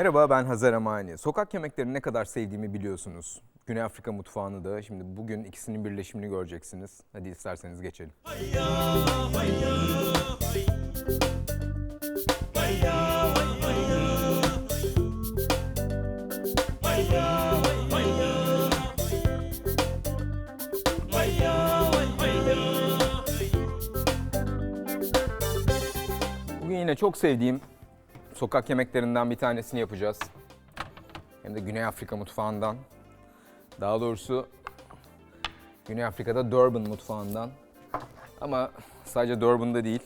Merhaba ben Hazar Amani. Sokak yemeklerini ne kadar sevdiğimi biliyorsunuz. Güney Afrika mutfağını da. Şimdi bugün ikisinin birleşimini göreceksiniz. Hadi isterseniz geçelim. Bugün yine çok sevdiğim sokak yemeklerinden bir tanesini yapacağız. Hem de Güney Afrika mutfağından. Daha doğrusu Güney Afrika'da Durban mutfağından. Ama sadece Durban'da değil.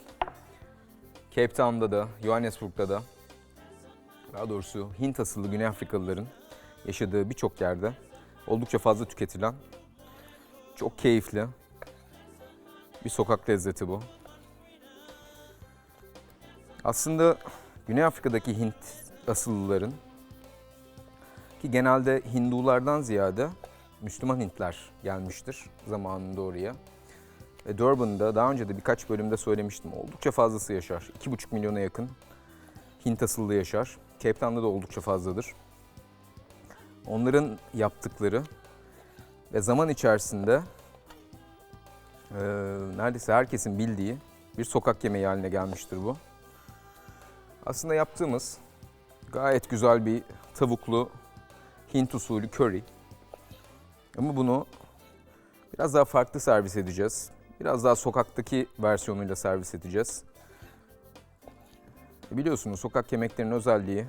Cape Town'da da, Johannesburg'da da. Daha doğrusu Hint asıllı Güney Afrikalıların yaşadığı birçok yerde oldukça fazla tüketilen, çok keyifli bir sokak lezzeti bu. Aslında Güney Afrika'daki Hint asıllıların ki genelde Hindulardan ziyade Müslüman Hintler gelmiştir zamanında oraya. Ve Durban'da daha önce de birkaç bölümde söylemiştim oldukça fazlası yaşar. 2,5 milyona yakın Hint asıllı yaşar. Cape Town'da da oldukça fazladır. Onların yaptıkları ve zaman içerisinde eee, neredeyse herkesin bildiği bir sokak yemeği haline gelmiştir bu. Aslında yaptığımız gayet güzel bir tavuklu Hint usulü curry. Ama bunu biraz daha farklı servis edeceğiz. Biraz daha sokaktaki versiyonuyla servis edeceğiz. E Biliyorsunuz sokak yemeklerinin özelliği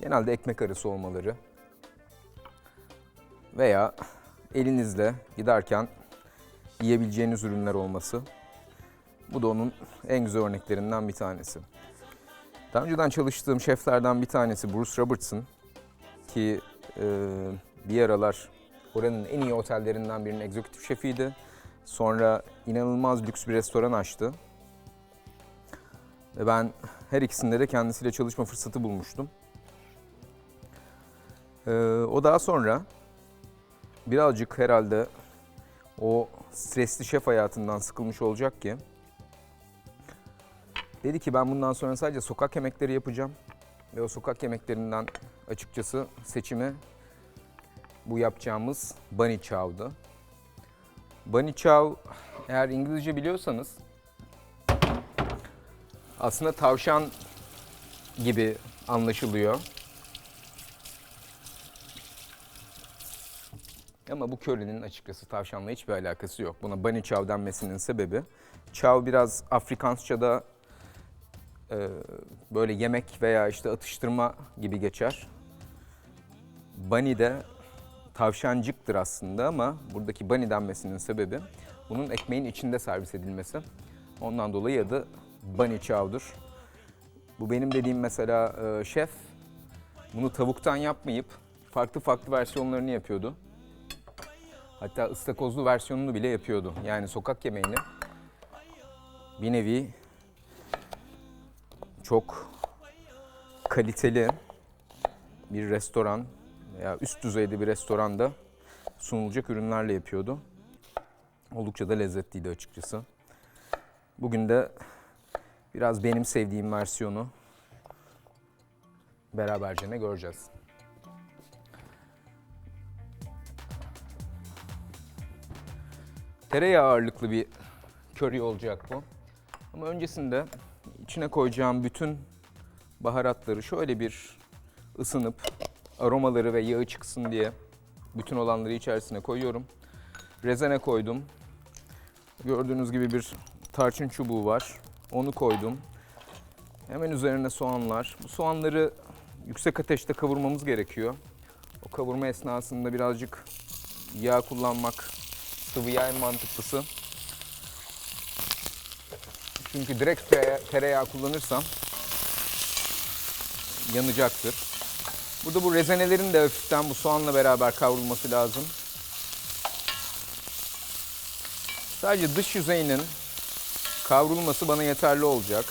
genelde ekmek arası olmaları veya elinizle giderken yiyebileceğiniz ürünler olması. Bu da onun en güzel örneklerinden bir tanesi. Daha önceden çalıştığım şeflerden bir tanesi Bruce Robertson ki e, bir aralar oranın en iyi otellerinden birinin egzekutif şefiydi. Sonra inanılmaz lüks bir restoran açtı. Ve ben her ikisinde de kendisiyle çalışma fırsatı bulmuştum. E, o daha sonra birazcık herhalde o stresli şef hayatından sıkılmış olacak ki Dedi ki ben bundan sonra sadece sokak yemekleri yapacağım. Ve o sokak yemeklerinden açıkçası seçimi bu yapacağımız Bunny Chow'du. Bunny Chow eğer İngilizce biliyorsanız aslında tavşan gibi anlaşılıyor. Ama bu curry'nin açıkçası tavşanla hiçbir alakası yok. Buna bunny chow denmesinin sebebi chow biraz Afrikansça'da e, böyle yemek veya işte atıştırma gibi geçer. Bunny de tavşancıktır aslında ama buradaki bunny denmesinin sebebi bunun ekmeğin içinde servis edilmesi. Ondan dolayı adı bunny chow'dur. Bu benim dediğim mesela e, şef bunu tavuktan yapmayıp farklı farklı versiyonlarını yapıyordu. Hatta ıstakozlu versiyonunu bile yapıyordu. Yani sokak yemeğini bir nevi çok kaliteli bir restoran veya üst düzeyde bir restoranda sunulacak ürünlerle yapıyordu. Oldukça da lezzetliydi açıkçası. Bugün de biraz benim sevdiğim versiyonu beraberce ne göreceğiz. Tereyağı ağırlıklı bir köri olacak bu. Ama öncesinde içine koyacağım bütün baharatları şöyle bir ısınıp aromaları ve yağı çıksın diye bütün olanları içerisine koyuyorum. Rezene koydum. Gördüğünüz gibi bir tarçın çubuğu var. Onu koydum. Hemen üzerine soğanlar. Bu soğanları yüksek ateşte kavurmamız gerekiyor. O kavurma esnasında birazcık yağ kullanmak sıvı yağ en mantıklısı. Çünkü direkt tere- tereyağı kullanırsam yanacaktır. Burada bu rezenelerin de hafiften bu soğanla beraber kavrulması lazım. Sadece dış yüzeyinin kavrulması bana yeterli olacak.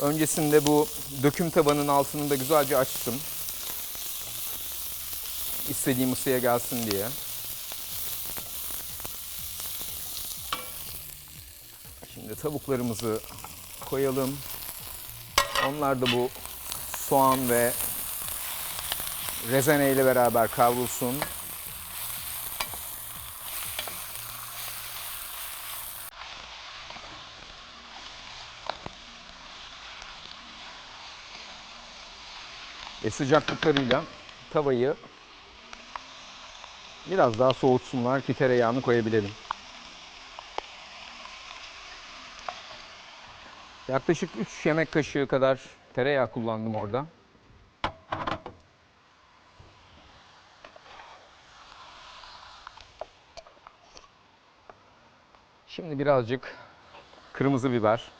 Öncesinde bu döküm tabanın altını da güzelce açtım. İstediğim ısıya gelsin diye. Şimdi tavuklarımızı koyalım. Onlar da bu soğan ve rezene ile beraber kavrulsun. Ve sıcaklıklarıyla tavayı biraz daha soğutsunlar ki tereyağını koyabilelim. Yaklaşık 3 yemek kaşığı kadar tereyağı kullandım orada. Şimdi birazcık kırmızı biber.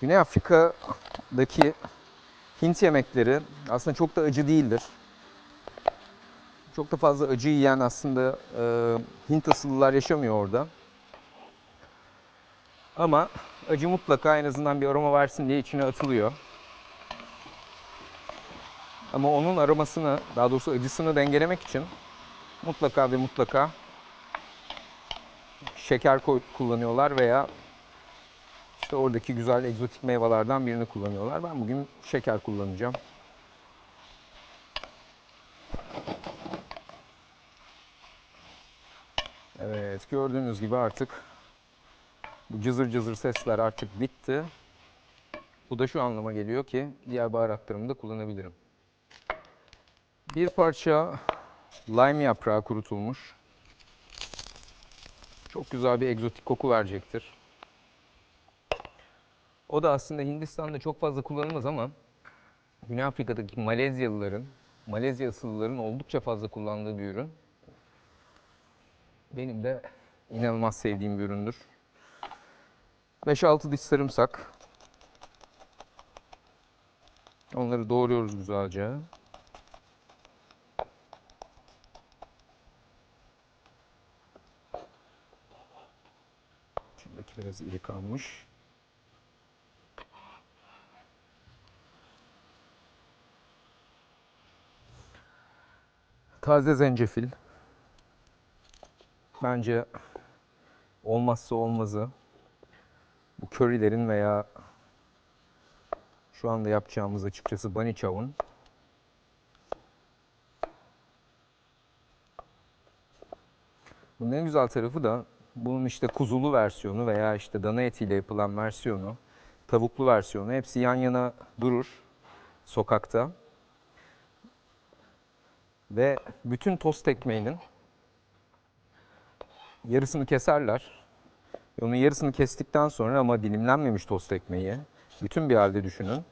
Güney Afrika'daki Hint yemekleri aslında çok da acı değildir. Çok da fazla acı yiyen aslında e, Hint asıllılar yaşamıyor orada. Ama acı mutlaka en azından bir aroma versin diye içine atılıyor. Ama onun aromasını, daha doğrusu acısını dengelemek için mutlaka ve mutlaka şeker kullanıyorlar veya işte oradaki güzel egzotik meyvelerden birini kullanıyorlar. Ben bugün şeker kullanacağım. Evet, gördüğünüz gibi artık bu cızır cızır sesler artık bitti. Bu da şu anlama geliyor ki diğer baharatlarımı da kullanabilirim. Bir parça lime yaprağı kurutulmuş. Çok güzel bir egzotik koku verecektir. O da aslında Hindistan'da çok fazla kullanılmaz ama Güney Afrika'daki Malezyalıların, Malezya asıllıların oldukça fazla kullandığı bir ürün. Benim de inanılmaz sevdiğim bir üründür. 5-6 diş sarımsak. Onları doğruyoruz güzelce. Şuradaki biraz iri kalmış. Taze zencefil. Bence olmazsa olmazı. Bu körilerin veya şu anda yapacağımız açıkçası bunny chow'un Bunun en güzel tarafı da bunun işte kuzulu versiyonu veya işte dana etiyle yapılan versiyonu, tavuklu versiyonu hepsi yan yana durur sokakta. Ve bütün tost ekmeğinin yarısını keserler. Onun yarısını kestikten sonra ama dilimlenmemiş tost ekmeği, bütün bir halde düşünün.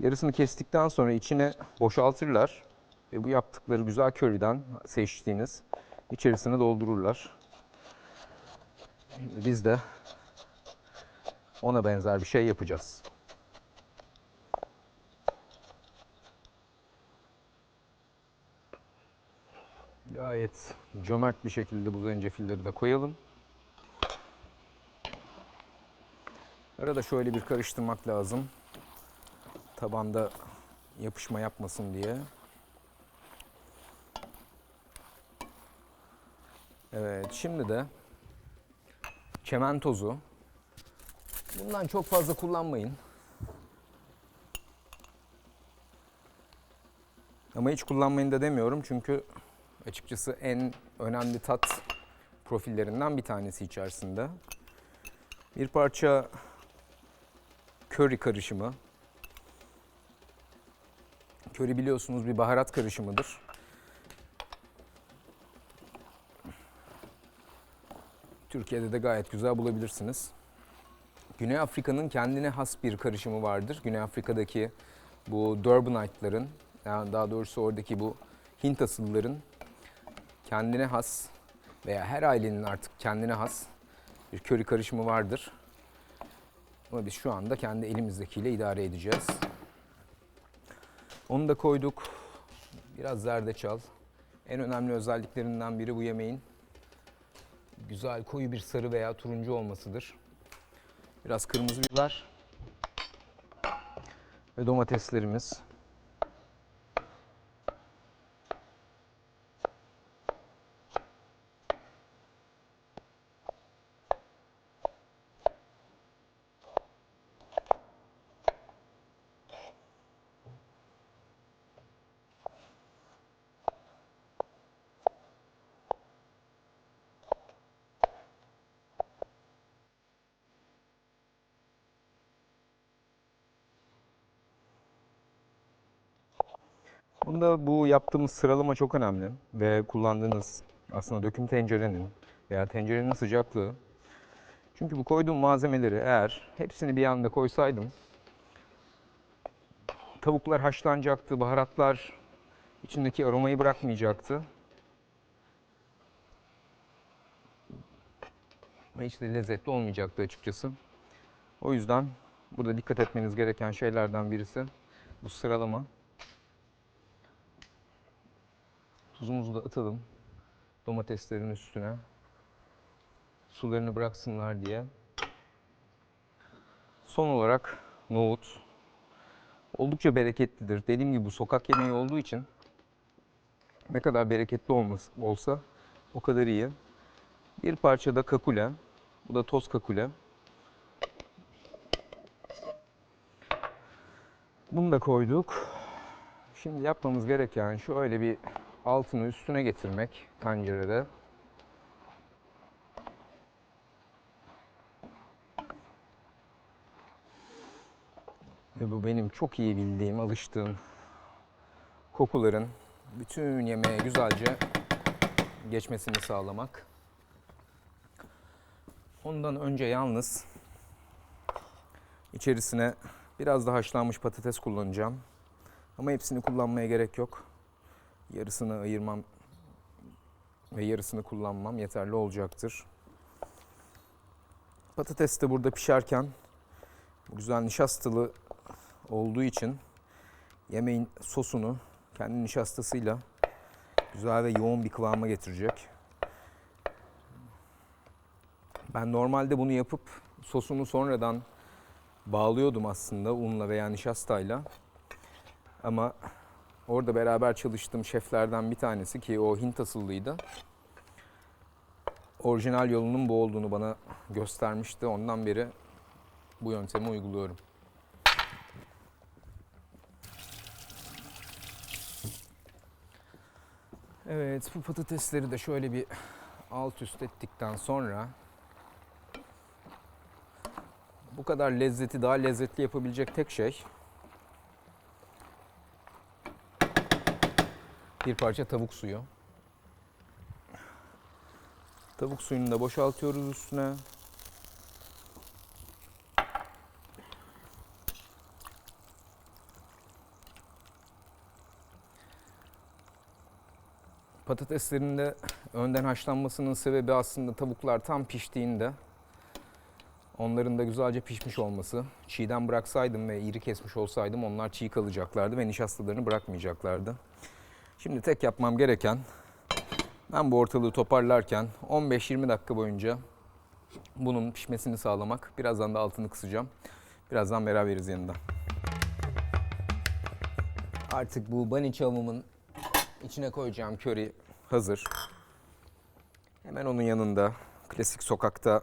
Yarısını kestikten sonra içine boşaltırlar ve bu yaptıkları güzel köriden seçtiğiniz içerisine doldururlar. Biz de ona benzer bir şey yapacağız. Gayet cömert bir şekilde bu zencefilleri de koyalım. Arada şöyle bir karıştırmak lazım. Tabanda yapışma yapmasın diye. Evet, şimdi de çemen tozu. Bundan çok fazla kullanmayın. Ama hiç kullanmayın da demiyorum çünkü açıkçası en önemli tat profillerinden bir tanesi içerisinde. Bir parça köri karışımı. Köri biliyorsunuz bir baharat karışımıdır. Türkiye'de de gayet güzel bulabilirsiniz. Güney Afrika'nın kendine has bir karışımı vardır. Güney Afrika'daki bu Durbanite'ların yani daha doğrusu oradaki bu Hint asıllıların kendine has veya her ailenin artık kendine has bir köri karışımı vardır. Ama biz şu anda kendi elimizdekiyle idare edeceğiz. Onu da koyduk. Biraz zerdeçal. En önemli özelliklerinden biri bu yemeğin güzel koyu bir sarı veya turuncu olmasıdır. Biraz kırmızı biber ve domateslerimiz. Bunda bu yaptığımız sıralama çok önemli ve kullandığınız aslında döküm tencerenin veya tencerenin sıcaklığı. Çünkü bu koyduğum malzemeleri eğer hepsini bir anda koysaydım tavuklar haşlanacaktı, baharatlar içindeki aromayı bırakmayacaktı. Ve hiç de lezzetli olmayacaktı açıkçası. O yüzden burada dikkat etmeniz gereken şeylerden birisi bu sıralama. Tuzumuzu da atalım domateslerin üstüne. Sularını bıraksınlar diye. Son olarak nohut. Oldukça bereketlidir. Dediğim gibi bu sokak yemeği olduğu için ne kadar bereketli olması, olsa o kadar iyi. Bir parça da kakule. Bu da toz kakule. Bunu da koyduk. Şimdi yapmamız gereken şöyle bir altını üstüne getirmek tencerede. Ve bu benim çok iyi bildiğim, alıştığım kokuların bütün yemeğe güzelce geçmesini sağlamak. Ondan önce yalnız içerisine biraz da haşlanmış patates kullanacağım. Ama hepsini kullanmaya gerek yok. Yarısını ayırmam ve yarısını kullanmam yeterli olacaktır. Patates de burada pişerken bu güzel nişastalı olduğu için yemeğin sosunu kendi nişastasıyla güzel ve yoğun bir kıvama getirecek. Ben normalde bunu yapıp sosunu sonradan bağlıyordum aslında unla veya nişastayla. Ama orada beraber çalıştığım şeflerden bir tanesi ki o Hint asıllıydı. Orijinal yolunun bu olduğunu bana göstermişti. Ondan beri bu yöntemi uyguluyorum. Evet bu patatesleri de şöyle bir alt üst ettikten sonra bu kadar lezzeti daha lezzetli yapabilecek tek şey bir parça tavuk suyu. Tavuk suyunu da boşaltıyoruz üstüne. Patateslerin de önden haşlanmasının sebebi aslında tavuklar tam piştiğinde onların da güzelce pişmiş olması. Çiğden bıraksaydım ve iri kesmiş olsaydım onlar çiğ kalacaklardı ve nişastalarını bırakmayacaklardı. Şimdi tek yapmam gereken ben bu ortalığı toparlarken 15-20 dakika boyunca bunun pişmesini sağlamak. Birazdan da altını kısacağım. Birazdan beraberiz yanında. Artık bu bani çavımın içine koyacağım köri hazır. Hemen onun yanında klasik sokakta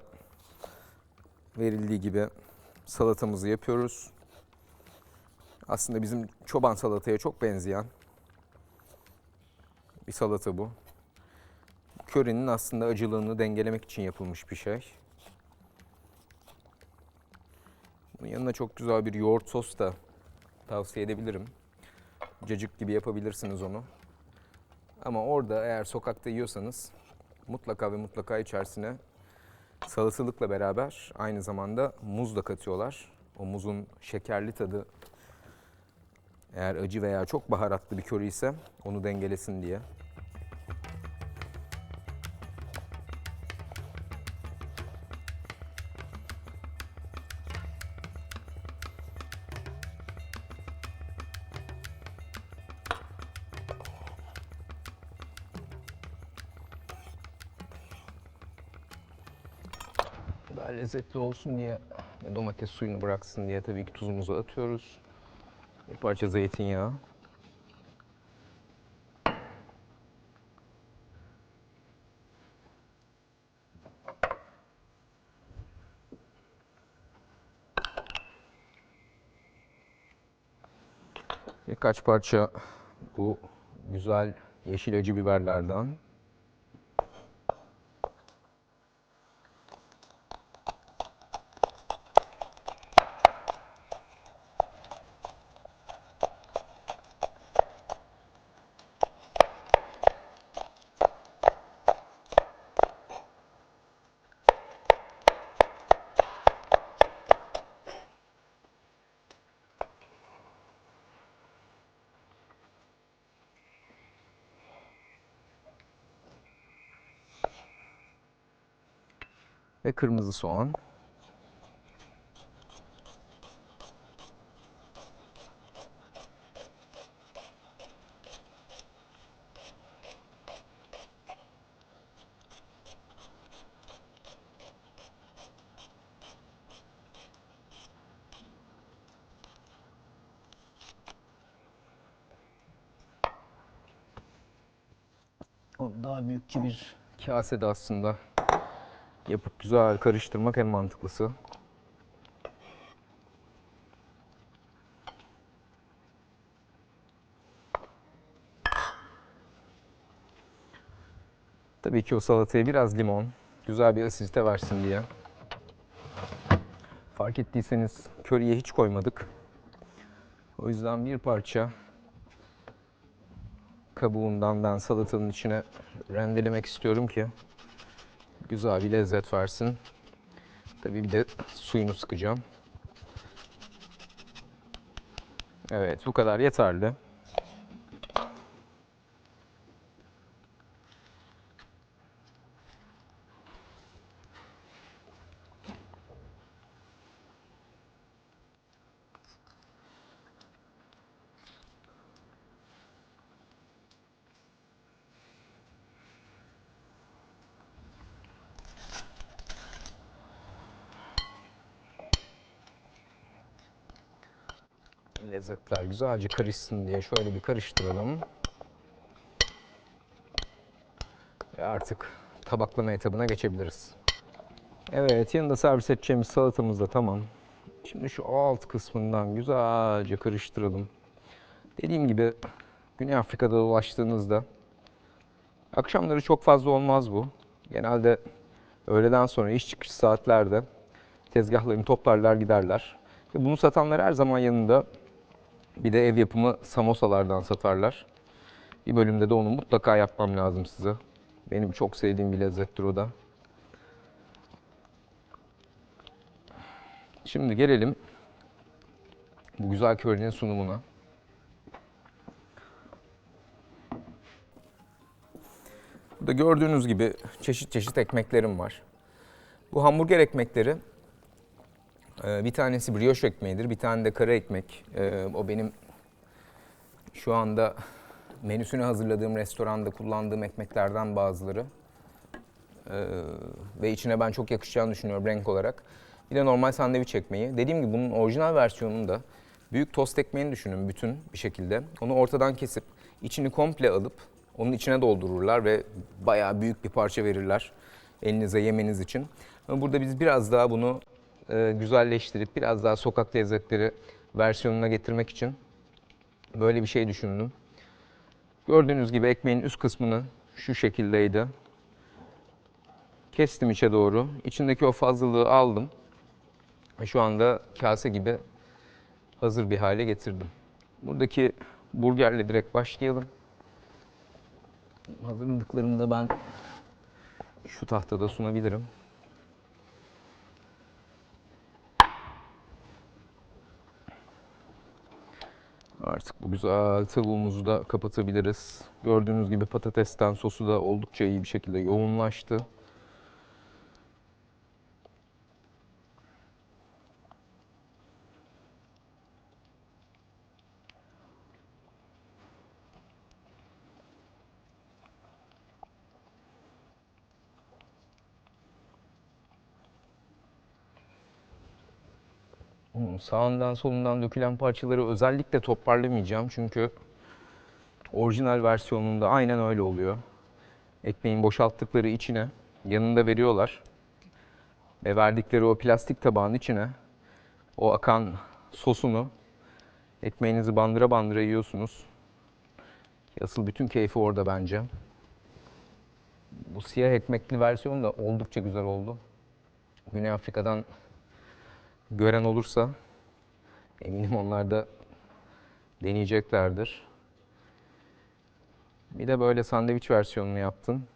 verildiği gibi salatamızı yapıyoruz. Aslında bizim çoban salataya çok benzeyen bir salata bu. Körenin aslında acılığını dengelemek için yapılmış bir şey. Bunun yanına çok güzel bir yoğurt sos da tavsiye edebilirim. Cacık gibi yapabilirsiniz onu. Ama orada eğer sokakta yiyorsanız mutlaka ve mutlaka içerisine salatalıkla beraber aynı zamanda muz da katıyorlar. O muzun şekerli tadı Eğer acı veya çok baharatlı bir köri ise onu dengelesin diye. Daha lezzetli olsun diye domates suyunu bıraksın diye tabii ki tuzumuzu atıyoruz. Parça zeytinyağı. Birkaç parça bu güzel yeşil acı biberlerden. Ve kırmızı soğan. Onu daha büyükçe bir kasede aslında yapıp güzel karıştırmak en mantıklısı. Tabii ki o salataya biraz limon, güzel bir asidite versin diye. Fark ettiyseniz köriye hiç koymadık. O yüzden bir parça kabuğundan ben salatanın içine rendelemek istiyorum ki güzel bir lezzet versin. Tabii bir de suyunu sıkacağım. Evet bu kadar yeterli. Lezzetler güzelce karışsın diye şöyle bir karıştıralım. Ve artık tabaklama etabına geçebiliriz. Evet, yanında servis edeceğimiz salatamız da tamam. Şimdi şu alt kısmından güzelce karıştıralım. Dediğim gibi Güney Afrika'da dolaştığınızda akşamları çok fazla olmaz bu. Genelde öğleden sonra iş çıkış saatlerde tezgahlarını toplarlar giderler. Ve bunu satanlar her zaman yanında bir de ev yapımı samosalardan satarlar. Bir bölümde de onu mutlaka yapmam lazım size. Benim çok sevdiğim bir lezzettir o da. Şimdi gelelim bu güzel körinin sunumuna. Burada gördüğünüz gibi çeşit çeşit ekmeklerim var. Bu hamburger ekmekleri ee, Bir tanesi brioche ekmeğidir, bir tane de kara ekmek. Ee, O benim şu anda menüsünü hazırladığım restoranda kullandığım ekmeklerden bazıları. Ee, Ve içine ben çok yakışacağını düşünüyorum renk olarak. Bir de normal sandviç ekmeği. Dediğim gibi bunun orijinal versiyonunda büyük tost ekmeğini düşünün bütün bir şekilde. Onu ortadan kesip içini komple alıp onun içine doldururlar ve bayağı büyük bir parça verirler elinize yemeniz için. Ama burada biz biraz daha bunu e, güzelleştirip biraz daha sokak lezzetleri versiyonuna getirmek için böyle bir şey düşündüm. Gördüğünüz gibi ekmeğin üst kısmını şu şekildeydi. Kestim içe doğru. İçindeki o fazlalığı aldım. Şu anda kase gibi hazır bir hale getirdim. Buradaki burgerle direkt başlayalım. Hazırladıklarımı da ben şu tahtada sunabilirim. Artık bu güzel tavuğumuzu da kapatabiliriz. Gördüğünüz gibi patatesten sosu da oldukça iyi bir şekilde yoğunlaştı. Sağından solundan dökülen parçaları özellikle toparlamayacağım çünkü orijinal versiyonunda aynen öyle oluyor. Ekmeğin boşalttıkları içine yanında veriyorlar ve verdikleri o plastik tabağın içine o akan sosunu ekmeğinizi bandıra bandıra yiyorsunuz. Asıl bütün keyfi orada bence. Bu siyah ekmekli versiyon da oldukça güzel oldu. Güney Afrika'dan gören olursa eminim onlar da deneyeceklerdir. Bir de böyle sandviç versiyonunu yaptım.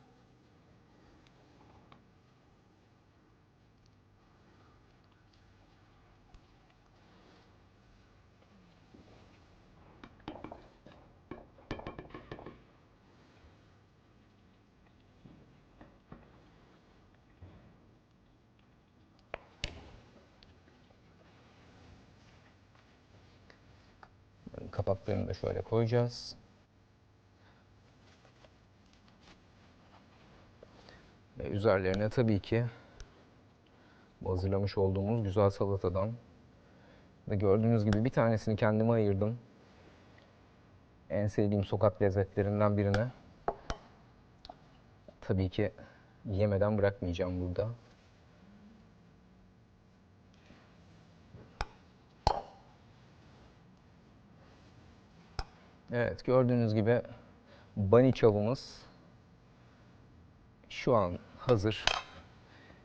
Kapaklarını da şöyle koyacağız. Ve üzerlerine tabii ki bu hazırlamış olduğumuz güzel salatadan ve gördüğünüz gibi bir tanesini kendime ayırdım. En sevdiğim sokak lezzetlerinden birine. Tabii ki yemeden bırakmayacağım burada. Evet gördüğünüz gibi bunny çavımız şu an hazır.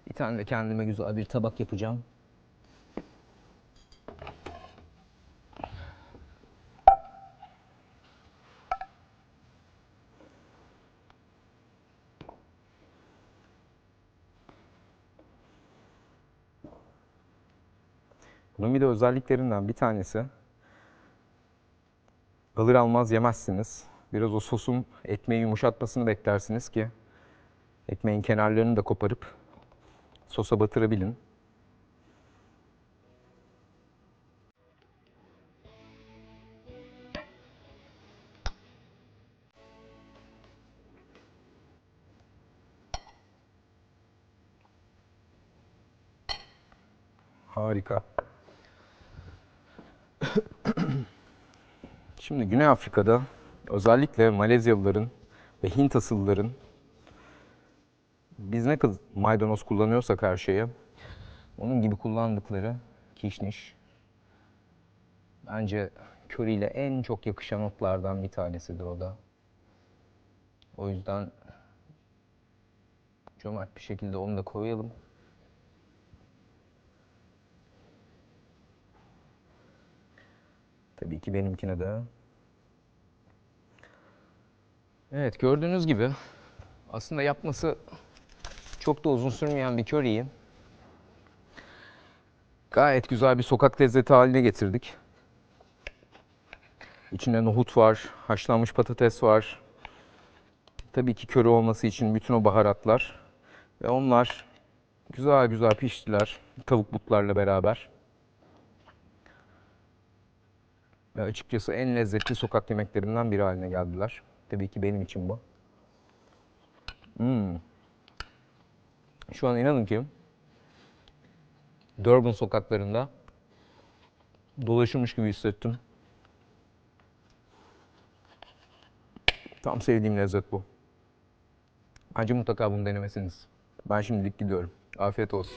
Bir tane de kendime güzel bir tabak yapacağım. Bunun bir de özelliklerinden bir tanesi alır almaz yemezsiniz. Biraz o sosun ekmeği yumuşatmasını beklersiniz ki ekmeğin kenarlarını da koparıp sosa batırabilin. Harika. Şimdi Güney Afrika'da özellikle Malezyalıların ve Hint asıllıların biz ne kadar maydanoz kullanıyorsak her şeye onun gibi kullandıkları kişniş bence köri ile en çok yakışan otlardan bir tanesidir o da. O yüzden cömert bir şekilde onu da koyalım. Tabii ki benimkine de. Evet gördüğünüz gibi aslında yapması çok da uzun sürmeyen bir köriyi gayet güzel bir sokak lezzeti haline getirdik. İçinde nohut var, haşlanmış patates var. Tabii ki köri olması için bütün o baharatlar ve onlar güzel güzel piştiler tavuk butlarla beraber. Ve açıkçası en lezzetli sokak yemeklerinden biri haline geldiler. Tabii ki benim için bu. Hmm. Şu an inanın ki Durban sokaklarında dolaşırmış gibi hissettim. Tam sevdiğim lezzet bu. Bence mutlaka bunu denemesiniz. Ben şimdilik gidiyorum. Afiyet olsun.